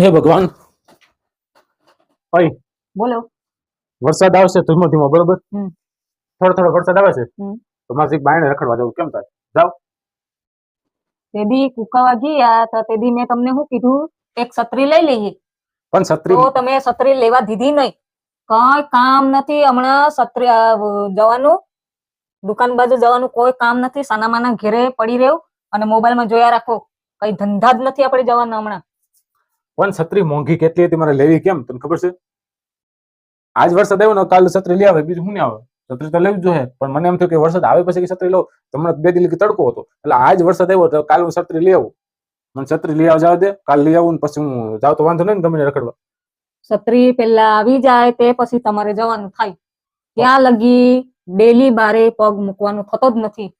હે ભગવાન. ભાઈ. બોલો. વરસાદ આવશે ધીમો ધીમો બરોબર? થોડો થોડો વરસાદ આવે છે? તો માસિક બાયણે રખડવા જવું કેમ થાય? તે દી કુકાવા ગયા તો તે દી મેં તમને શું કીધું? એક છત્રી લઈ લઈએ. પણ છત્રી તો તમે છત્રી લેવા દીધી નહીં. કોઈ કામ નથી હમણાં છત્રી જવાનું. દુકાન બાજુ જવાનું કોઈ કામ નથી સાનામાના ઘેરે પડી રહ્યું. અને મોબાઈલમાં જોયા રાખો કઈ ધંધા જ નથી આપણે જવાના હમણાં. પણ છત્રી મોંઘી કેટલી હતી મારે લેવી કેમ? તને ખબર છે? આજ વરસાદ આવ્યો ને કાલ છત્રી લઈ આવે બીજું શું આવે? છત્રી તો લેવી જોઈએ પણ મને એમ થયું કે વરસાદ આવે પછી છત્રી લઉં? તમને બે દિલ્હી તડકો હતો. એટલે આજ વરસાદ આવ્યો તો કાલ હું છત્રી લઈ આવું. મને છત્રી લઈ આવ જવા દે કાલ લઈ આવું ને પછી હું જાવ તો વાંધો નહીં ગમે રખડવા. છત્રી પેલા આવી જાય તે પછી તમારે જવાનું થાય. ત્યાં લગી ડેલી બારે પગ મૂકવાનું થતો જ નથી.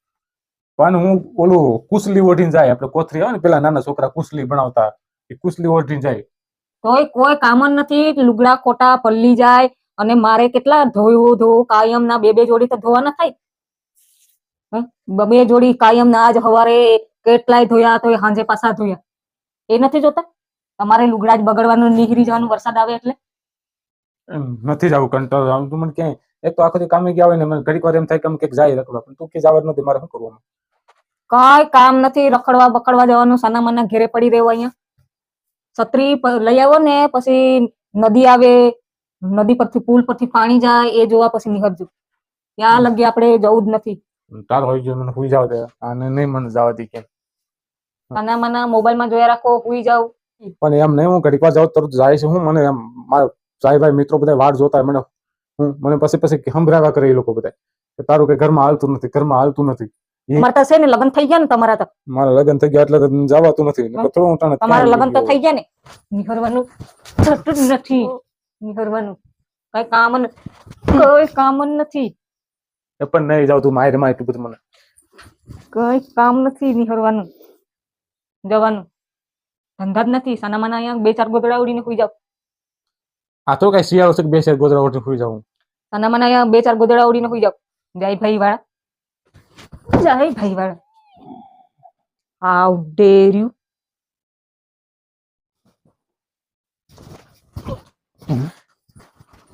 પણ હું ઓલું કુસલી ઓઢીને જાય આપણે કોથરી આવે ને પેલા નાના છોકરા કુસલી ભણાવતા. એ કુસલી જાય. તોય કોઈ કામ જ નથી લુગડા ખોટા પલ્લી જાય અને મારે કેટલા ધોયું ધોવું કાયમ ના બે બે જોડી તો ધોવાના થાય. બે જોડી કાયમ ના આજ હવારે કેટલાય ધોયા તો હાંજે પાછા ધોયા. એ નથી જોતા? તમારે લુગડા જ બગડવાનું નીકળી જવાનું વરસાદ આવે એટલે? નથી જવું કંટાળો આમ તું મને ક્યાંય એક તો આખો કામે ગયા હોય ને મને ઘડીક વાર એમ થાય કે ક્યાંક જાય રખડવા પણ તું કે જવા નથી મારે શું કરવાનું? કઈ કામ નથી રખડવા બકડવા જવાનું સાના મના ઘેરે પડી રહેવું અહીંયા. છત્રી લઈ આવો ને પછી નદી આવે નદી પરથી પુલ પરથી પાણી જાય એ જોવા પછી નિહરજો ત્યાં લગી આપણે જવું જ નથી. તાર હોય જો મને સુઈ જાવ દે અને નહીં મને જવા દે કેમ. સાના મોબાઈલમાં જોયા રાખો હુઈ જાવ. પણ એમ નહીં હું ઘડીક વાર જાઉં તરત જાય છે હું મને એમ મારા સાહેબ ભાઈ મિત્રો બધા વાડ જોતા મને હું મને પછી પછી સંભળાવ્યા કરે એ લોકો બધા કે તારું કે ઘરમાં હાલતું નથી ઘરમાં હાલતું નથી. તમારે તો છે ને લગ્ન થઈ ગયા ને તમારા તો. મારા લગ્ન થઈ ગયા એટલે તો જવાતું નથી. નકર થોડું હું તને તમારા ત્યાં લગ્ન તો ગયો. થઈ ગયા ને. નિહરવાનું થતું જ નથી. નિહરવાનું. કઈ કામ ન- કઈ કામ જ નથી. એ પણ નહીં જાવ તું મારે માં એટલું બધું મને. કઈ કામ નથી નિહરવાનું. જવાનું. ધંધા જ નથી. સાના માના અહીંયા બે ચાર ગોદડા ઉડીને સુઈ જાવ આ તો કઈ શિયાળો છે કે બે શેર ગોદરા ઓઢીને સુઈ જાઉં? સાના માના અહીંયા બે ચાર ગોદડા ઉડીને સુઈ જાવ જય ભાઈ વાળા જય ભાઈ વાળા how dare you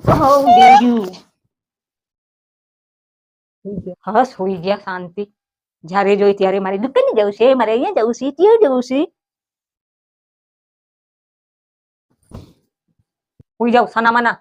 how dare you હસ હોઈ ગયા શાંતિ જ્યારે જોઈ ત્યારે મારે દુકાને જવું છે મારે અહીંયા જવું છે ત્યાં જવું છે હોઈ જાવ સાના માના